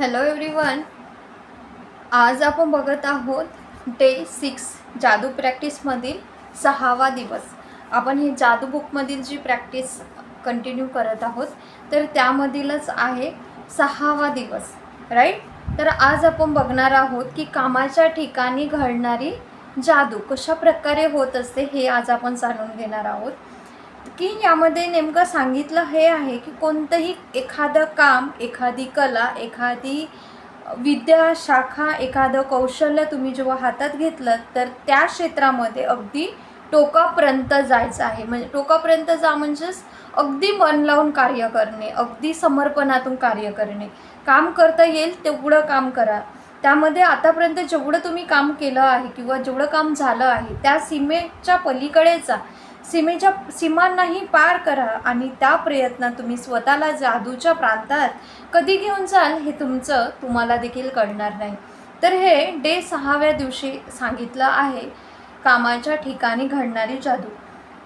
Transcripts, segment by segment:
Hello everyone आज आपण बघत आहोत डे सिक्स जादू प्रॅक्टिसमधील सहावा दिवस. आपण हे जादू बुकमधील जी प्रॅक्टिस कंटिन्यू करत आहोत तर त्यामधीलच आहे सहावा दिवस राईट तर आज आपण बघणार आहोत की कामाच्या ठिकाणी घडणारी जादू कशा प्रकारे होत असते हे आज आपण जाणून घेणार आहोत. की यामध्ये नेमकं सांगितलं हे आहे की कोणतंही एखादं काम एखादी कला एखादी विद्या शाखा एखादं कौशल्य तुम्ही जेव्हा हातात घेतलं तर त्या क्षेत्रामध्ये अगदी टोकापर्यंत जायचं आहे. म्हणजे टोकापर्यंत जा म्हणजेच अगदी मन लावून कार्य करणे अगदी समर्पणातून कार्य करणे. काम करता येईल तेवढं काम करा. त्यामध्ये आतापर्यंत जेवढं तुम्ही काम केलं आहे किंवा जेवढं काम झालं आहे त्या सीमेच्या पलीकडेचा सीमेच्या सीमांनाही पार करा आणि त्या प्रयत्नात तुम्ही स्वतःला जादूच्या प्रांतात कधी घेऊन जाल हे तुमचं तुम्हाला देखील कळणार नाही. तर हे डे सहाव्या दिवशी सांगितलं आहे कामाच्या ठिकाणी घडणारी जादू.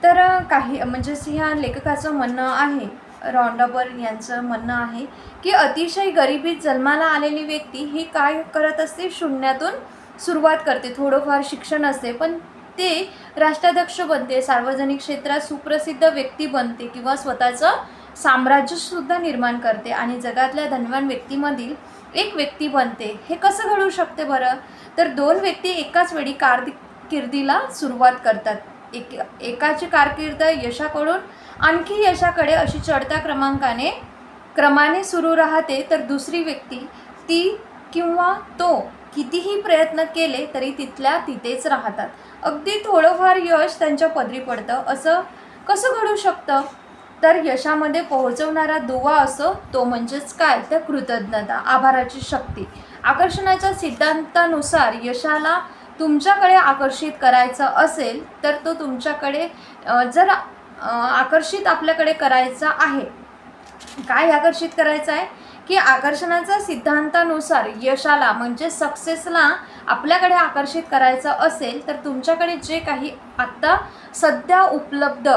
तर काही म्हणजे ह्या लेखकाचं म्हणणं आहे रॉन्डाबर यांचं म्हणणं आहे की अतिशय गरिबीत जन्माला आलेली व्यक्ती ही काय करत असते? शून्यातून सुरुवात करते. थोडंफार शिक्षण असते पण ते राष्ट्राध्यक्ष बनते सार्वजनिक क्षेत्रात सुप्रसिद्ध व्यक्ती बनते किंवा स्वतःचं साम्राज्यसुद्धा निर्माण करते आणि जगातल्या धनवान व्यक्तीमधील एक व्यक्ती बनते. हे कसं घडू शकते बरं? तर दोन व्यक्ती एकाच वेळी कारकिर्दीला सुरुवात करतात. एक एकाची कारकीर्द यशाकडून आणखी यशाकडे अशी चढत्या क्रमांकाने क्रमाने सुरू राहते तर दुसरी व्यक्ती ती किंवा तो कितीही प्रयत्न केले तरी तिथल्या तिथेच राहतात. अगदी थोडंफार यश त्यांच्या पदरी पडतं. असं कसं घडू शकतं? तर यशामध्ये पोहोचवणारा दुवा असो तो म्हणजेच काय? तर कृतज्ञता आभाराची शक्ती. आकर्षणाच्या सिद्धांतानुसार यशाला तुमच्याकडे आकर्षित करायचं असेल तर तो तुमच्याकडे जर आकर्षित आपल्याकडे करायचा आहे. काय आकर्षित करायचं आहे? की आकर्षणाच्या सिद्धांतानुसार यशाला म्हणजे सक्सेसला आपल्याकडे आकर्षित करायचं असेल तर तुमच्याकडे जे काही आत्ता सध्या उपलब्ध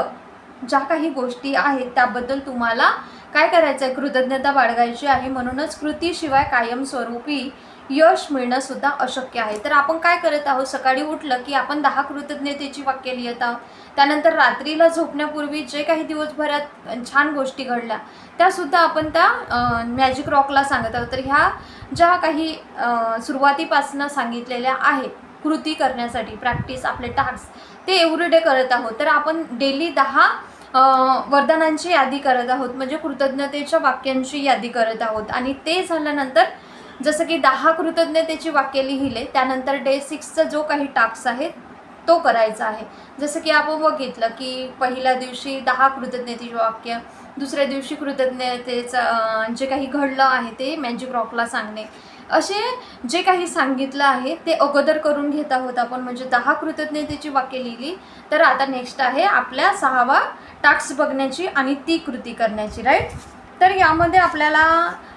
ज्या काही गोष्टी आहेत त्याबद्दल तुम्हाला काय करायचं आहे कृतज्ञता बाळगायची आहे. म्हणूनच कृतीशिवाय कायमस्वरूपी यश मिळणं सुद्धा अशक्य आहे. तर आपण काय करत आहोत? सकाळी उठलं की आपण दहा कृतज्ञतेची वाक्य लिहित आहोत. त्यानंतर रात्रीला झोपण्यापूर्वी जे काही दिवसभरात छान गोष्टी घडल्या त्यासुद्धा आपण त्या मॅजिक रॉकला सांगत आहोत. तर ह्या ज्या काही सुरुवातीपासनं सांगितलेल्या आहेत कृती करण्यासाठी प्रॅक्टिस आपले टास्क ते एव्हरीडे करत आहोत. तर आपण डेली दहा वरदानांची यादी करत आहोत. म्हणजे कृतज्ञतेच्या वाक्यांची यादी करत आहोत. आणि ते झाल्यानंतर जसं की दहा कृतज्ञतेची वाक्य लिहिले त्यानंतर डे सिक्सचा जो काही टास्क आहे तो करायचा आहे. जसं की आपण बघितलं की पहिल्या दिवशी दहा कृतज्ञतेची वाक्य दुसऱ्या दिवशी कृतज्ञतेचं जे काही घडलं आहे ते मॅजिक रॉकला सांगणे. असे जे काही सांगितलं आहे ते अगोदर करून घेत आहोत आपण. म्हणजे दहा कृतज्ञतेची वाक्य लिहिली तर आता नेक्स्ट आहे आपल्या सहावा टास्क बघण्याची आणि ती कृती करण्याची राईट तर यामध्ये आपल्याला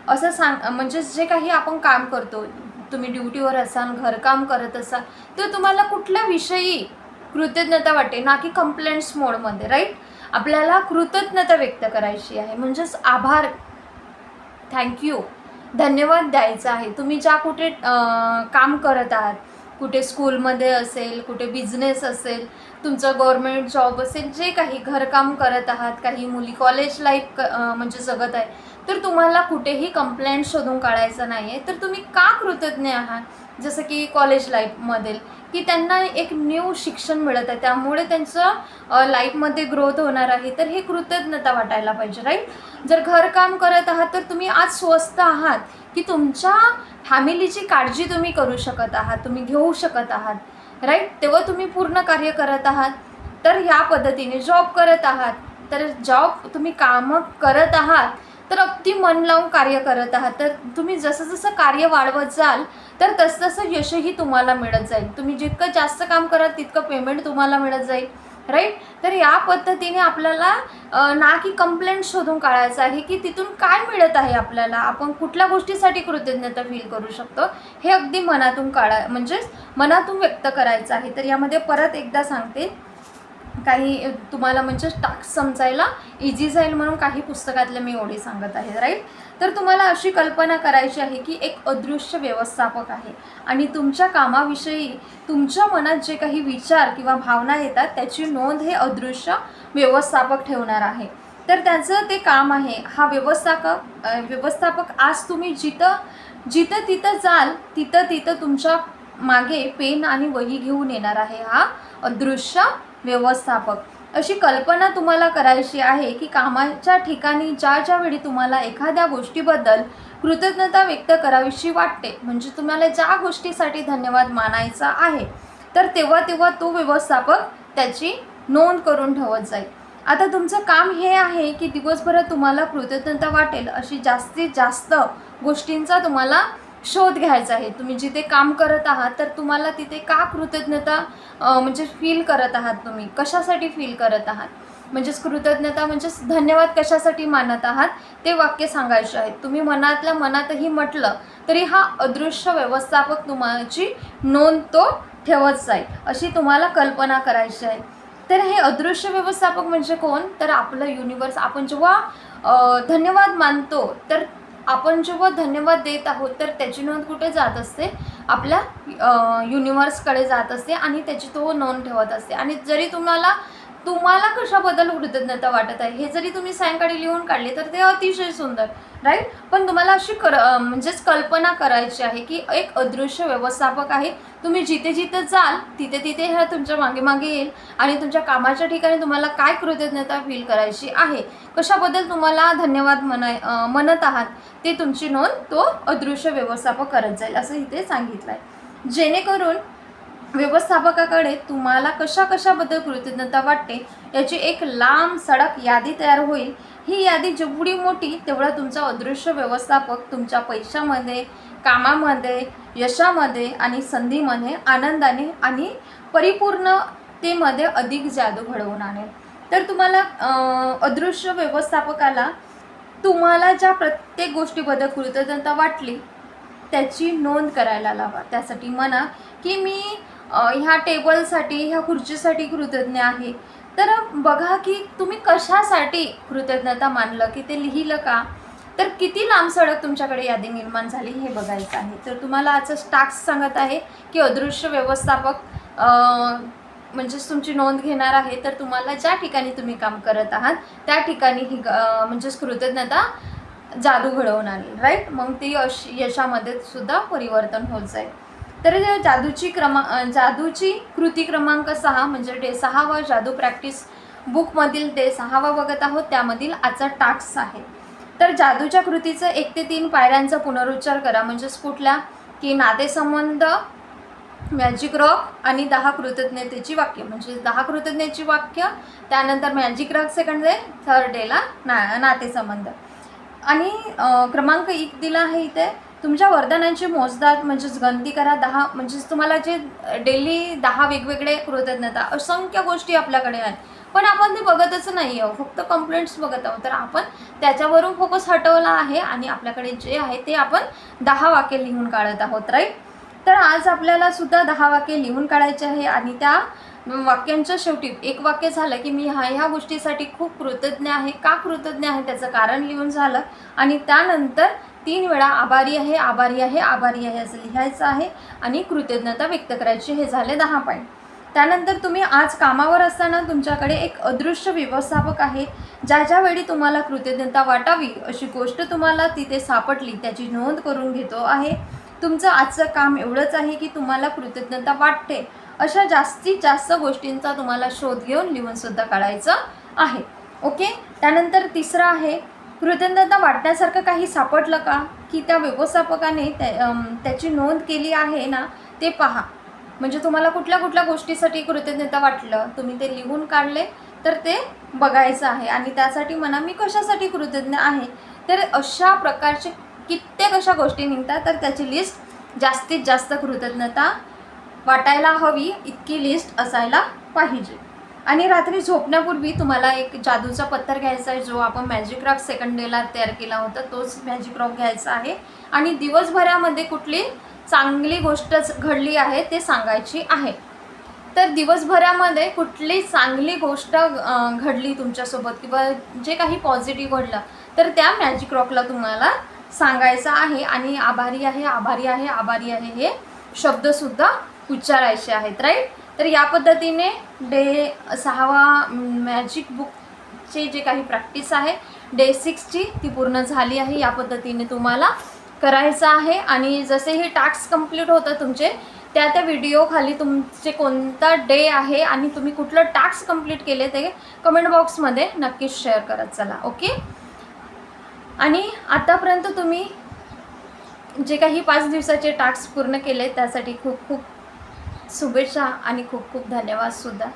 असं सांग म्हणजे जे काही आपण काम करतो तुम्ही ड्युटीवर असाल घरकाम करत असाल तर तुम्हाला कुठल्या विषयी कृतज्ञता वाटते? ना की कंप्लेंट्स मोडमध्ये राईट आपल्याला कृतज्ञता व्यक्त करायची आहे. म्हणजेच आभार. थँक्यू धन्यवाद द्यायचा आहे. तुम्ही ज्या कुठे काम करत आहात कुठे स्कूलमध्ये असेल कुठे बिझनेस असेल तुमचं गव्हर्मेंट जॉब असेल जे काही घरकाम करत आहात काही मुली कॉलेज लाईफ क म्हणजे जगत आहे तर तुम्हाला कुठेही कंप्लेंट शोधून काढायचं नाही आहे तर तुम्ही का कृतज्ञ आहात? जसं की कॉलेज लाईफमधील की त्यांना एक न्यू शिक्षण मिळत आहे. त्यामुळे त्यांचं लाईफमध्ये ग्रोथ होणार आहे. तर हे कृतज्ञता वाटायला पाहिजे राईट जर घरकाम करत आहात तर तुम्ही आज स्वस्त आहात की तुमच्या फॅमिलीची काळजी तुम्ही करू शकत आहात तुम्ही घेऊ शकत आहात राईट तेव्हा तुम्ही पूर्ण कार्य करत आहात. तर ह्या पद्धतीने जॉब करत आहात. तर जॉब तुम्ही कामं करत आहात. तर अगदी मन लावून कार्य करत आहात. तर तुम्ही जसं जसं कार्य वाढवत जाल तर तसं तसं यशही तुम्हाला मिळत जाईल. तुम्ही जितकं जास्त काम कराल तितकं पेमेंट तुम्हाला मिळत जाईल. राईट तर या पद्धतीने आपल्याला ना की कंप्लेंट शोधून काढायचं आहे की तिथून काय मिळत आहे आपल्याला? आपण कुठल्या गोष्टीसाठी कृतज्ञता फील करू शकतो? हे अगदी मनातून काढा म्हणजेच मनातून व्यक्त करायचं आहे. तर यामध्ये परत एकदा सांगते. काही तुम्हाला म्हणजे टाक समजायला इझी जाईल म्हणून काही पुस्तकातले मी ओढी सांगत आहे राईट तर तुम्हाला अशी कल्पना करायची आहे की एक अदृश्य व्यवस्थापक आहे. आणि तुमच्या कामाविषयी तुमच्या मनात जे काही विचार किंवा भावना येतात त्याची नोंद हे अदृश्य व्यवस्थापक ठेवणार आहे. तर त्याचं ते काम आहे हा व्यवस्थापक व्यवस्थापक आज तुम्ही जिथं जिथं तिथं जाल तिथं तिथं तुमच्या मागे पेन आणि वही घेऊन येणार आहे हा अदृश्य व्यवस्थापक. अशी कल्पना तुम्हाला करायची आहे की कामाच्या ठिकाणी ज्या ज्या वेळी तुम्हाला एखाद्या गोष्टीबद्दल कृतज्ञता व्यक्त करावीशी वाटते म्हणजे तुम्हाला ज्या गोष्टीसाठी धन्यवाद मानायचा आहे तर तेव्हा तेव्हा तो व्यवस्थापक त्याची नोंद करून ठेवत जाईल. आता तुमचं काम हे आहे की दिवसभरात तुम्हाला कृतज्ञता वाटेल अशी जास्तीत जास्त गोष्टींचा तुम्हाला शोध घ्यायचा आहे. तुम्ही जिथे काम करत आहात तर तुम्हाला तिथे का कृतज्ञता म्हणजे फील करत आहात तुम्ही? कशासाठी फील करत आहात? म्हणजेच कृतज्ञता म्हणजेच धन्यवाद कशासाठी मानत आहात? ते वाक्य सांगायचे आहेत तुम्ही मनातल्या मनातही म्हटलं तरी हा अदृश्य व्यवस्थापक तुम्हाची नोंद तो ठेवत जाईल अशी तुम्हाला कल्पना करायची आहे. तर हे अदृश्य व्यवस्थापक म्हणजे कोण? तर आपलं युनिवर्स आपण जेव्हा धन्यवाद मानतो तर आपण जेव्हा धन्यवाद देत आहोत तर त्याची नोंद कुठे जात असते? आपल्या युनिवर्सकडे जात असते आणि त्याची तो नोंद ठेवत असते. आणि जरी तुम्हाला तुम्हाला कशाबद्दल कृतज्ञता वाटत आहे? हे जरी तुम्ही सायंकाळी लिहून काढले तर ते अतिशय सुंदर राईट पण तुम्हाला अशी कर म्हणजेच कल्पना करायची आहे की एक अदृश्य व्यवस्थापक आहे. तुम्ही जिथे जिथे जाल तिथे तिथे ह्या तुमच्या मागे मागे येईल आणि तुमच्या कामाच्या ठिकाणी तुम्हाला काय कृतज्ञता फील करायची आहे? कशाबद्दल तुम्हाला धन्यवाद म्हणाय म्हणत आहात? ते तुमची नोंद तो अदृश्य व्यवस्थापक करत जाईल असं इथे सांगितलं आहे जेणेकरून व्यवस्थापकाकडे तुम्हाला कशा कशाबद्दल कृतज्ञता वाटते याची एक लांब सडक यादी तयार होईल. ही यादी जेवढी मोठी तेवढा तुमचा अदृश्य व्यवस्थापक तुमच्या पैशामध्ये कामामध्ये यशामध्ये आणि संधीमध्ये आनंदाने आणि परिपूर्णतेमध्ये अधिक जादू घडवून आणेल. तर तुम्हाला अदृश्य व्यवस्थापकाला तुम्हाला ज्या प्रत्येक गोष्टीबद्दल कृतज्ञता वाटली त्याची नोंद करायला लावा. त्यासाठी म्हणा की मी ह्या टेबलसाठी ह्या खुर्चीसाठी कृतज्ञ आहे. तर बघा की तुम्ही कशासाठी कृतज्ञता मानलं की ते लिहिलं का? तर किती लांब सडक तुमच्याकडे यादी निर्माण झाली हे बघायचं आहे. तर तुम्हाला आजचं टास्क सांगत आहे की अदृश्य व्यवस्थापक म्हणजेच तुमची नोंद घेणार आहे. तर तुम्हाला ज्या ठिकाणी तुम्ही काम करत आहात त्या ठिकाणी ही म्हणजेच कृतज्ञता जादू घडवून आली राईट मग ती यश यशामध्ये सुद्धा परिवर्तन होत जाईल. तर जादूची क्रमा जादूची कृती क्रमांक सहा म्हणजे डे सहावा जादू प्रॅक्टिस बुकमधील डे सहावा बघत आहोत. त्यामधील आजचा टास्क आहे. तर जादूच्या कृतीचं एक ते तीन पायऱ्यांचा पुनरुच्चार करा. म्हणजेच कुठल्या? की नातेसंबंध मॅजिक रॉक आणि दहा कृतज्ञतेची वाक्य. म्हणजे दहा कृतज्ञतेची वाक्य त्यानंतर magic rock second day third डेला ना नातेसंबंध. आणि क्रमांक एक दिला आहे इथे. तुमच्या वरदानांची मोजदाद म्हणजेच गणती करा दहा म्हणजेच तुम्हाला जे डेली दहा वेगवेगळे कृतज्ञता असंख्य गोष्टी आपल्याकडे आहेत. पण आपण ते बघतच नाही आहोत फक्त कंप्लेंट्स बघत आहोत. तर आपण त्याच्यावरून फोकस हटवला आहे आणि आपल्याकडे जे आहे ते आपण दहा वाक्य लिहून काढत आहोत राईट तर आज आपल्याला सुद्धा दहा वाक्य लिहून काढायचे आहे आणि त्या वाक्यांच्या शेवटी एक वाक्य झालं की मी ह्या ह्या गोष्टीसाठी खूप कृतज्ञ आहे. का कृतज्ञ आहे? त्याचं कारण लिहून झालं आणि त्यानंतर तीन वेळा आभारी आहे आभारी आहे आभारी आहे असं लिहायचं आहे आणि कृतज्ञता व्यक्त करायची. हे झाले दहा पॉईंट त्यानंतर तुम्ही आज कामावर असताना तुमच्याकडे एक अदृश्य व्यवस्थापक आहे. ज्या ज्यावेळी तुम्हाला कृतज्ञता वाटावी अशी गोष्ट तुम्हाला तिथे सापडली त्याची नोंद करून घेतो आहे. तुमचं आजचं काम एवढंच आहे की तुम्हाला कृतज्ञता वाटते. अशा जास्तीत जास्त गोष्टींचा तुम्हाला शोध घेऊन लिहूनसुद्धा काढायचं आहे. ओके? त्यानंतर तिसरं आहे कृतज्ञता वाटण्यासारखं काही सापडलं का? की त्या व्यवस्थापकाने त्या त्याची नोंद केली आहे ना ते पहा. म्हणजे तुम्हाला कुठल्या कुठल्या गोष्टीसाठी कृतज्ञता वाटलं? तुम्ही ते लिहून काढले तर ते बघायचं आहे. आणि त्यासाठी म्हणा मी कशासाठी कृतज्ञ आहे? तर अशा प्रकारचे कित्येक अशा गोष्टी निघतात तर त्याची लिस्ट जास्तीत जास्त कृतज्ञता वाटायला हवी इतकी लिस्ट असायला पाहिजे. आणि रात्री झोपण्यापूर्वी तुम्हाला एक जादूचा पत्थर घ्यायचा आहे जो आपण मॅजिक रॉक सेकंड डेला तयार केला होता तोच मॅजिक रॉक घ्यायचा आहे. आणि दिवसभरामध्ये कुठली चांगली गोष्ट घडली आहे ते सांगायची आहे. तर दिवसभरामध्ये कुठली चांगली गोष्ट घडली तुमच्यासोबत किंवा जे काही पॉझिटिव्ह घडलं तर त्या मॅजिक रॉकला तुम्हाला सांगायचं आहे. आणि आभारी आहे आभारी आहे आभारी आहे हे शब्दसुद्धा उच्चारायचे आहेत राईट तर या पद्धतीने डे सहावा मॅजिक बुकचे जे काही प्रॅक्टिस आहे डे सिक्सची ती पूर्ण झाली आहे. या पद्धतीने तुम्हाला करायचं आहे. आणि जसे हे टास्क कंप्लीट होतं तुमचे त्या त्या व्हिडिओ खाली तुमचे कोणता डे आहे आणि तुम्ही कुठलं टास्क कंप्लीट केले ते कमेंट बॉक्समध्ये नक्कीच शेअर करत चला ओके आणि आतापर्यंत तुम्ही जे काही पाच दिवसाचे टास्क पूर्ण केले त्यासाठी खूप खूप शुभेच्छा आणि खूप खूप धन्यवादसुद्धा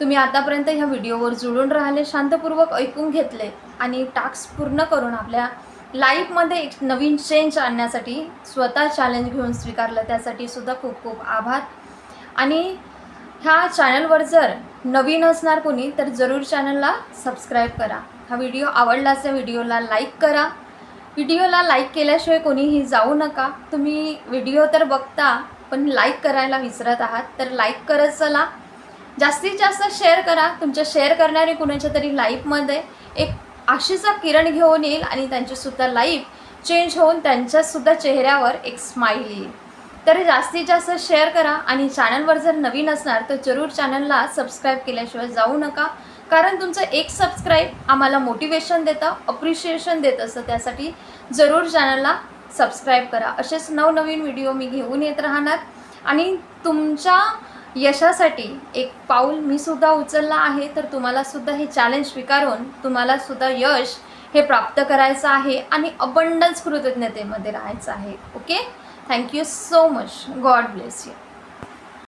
तुम्ही आतापर्यंत ह्या व्हिडिओवर जुळून राहिले शांतपूर्वक ऐकून घेतले आणि टास्क पूर्ण करून आपल्या लाईफमध्ये एक नवीन चेंज आणण्यासाठी स्वतः चॅलेंज घेऊन स्वीकारलं त्यासाठी सुद्धा खूप खूप आभार. आणि ह्या चॅनलवर जर नवीन असणार कोणी तर जरूर चॅनलला सबस्क्राईब करा. हा व्हिडिओ आवडला असेल व्हिडिओला लाईक करा. व्हिडिओला लाईक केल्याशिवाय कोणीही जाऊ नका. तुम्ही व्हिडिओ तर बघता पण लाईक करायला विसरत आहात तर लाईक करत चला. जास्तीत जास्त शेअर करा. तुमच्या शेअर करणारे कुणाच्या तरी लाईफमध्ये एक आशेचा किरण घेऊन येईल आणि त्यांचीसुद्धा लाईफ चेंज होऊन त्यांच्यासुद्धा चेहऱ्यावर एक स्माईल येईल. तर जास्तीत जास्त शेअर करा आणि चॅनलवर जर नवीन असणार तर जरूर चॅनलला सबस्क्राईब केल्याशिवाय जाऊ नका. कारण तुमचं एक सबस्क्राईब आम्हाला मोटिवेशन देतं अप्रिशिएशन देत. असतं त्यासाठी जरूर चॅनलला सबस्क्राईब करा. असेच नवनवीन व्हिडिओ मी घेऊन येत राहणार. आणि तुमच्या यशासाठी एक पाऊल मी सुद्धा उचलला आहे. तर तुम्हाला सुद्धा हे चॅलेंज स्वीकारून तुम्हाला सुद्धा यश हे प्राप्त करायचं आहे. आणि अबंडन्स कृतज्ञतेमध्ये राहायचं आहे. Okay thank you so much God bless you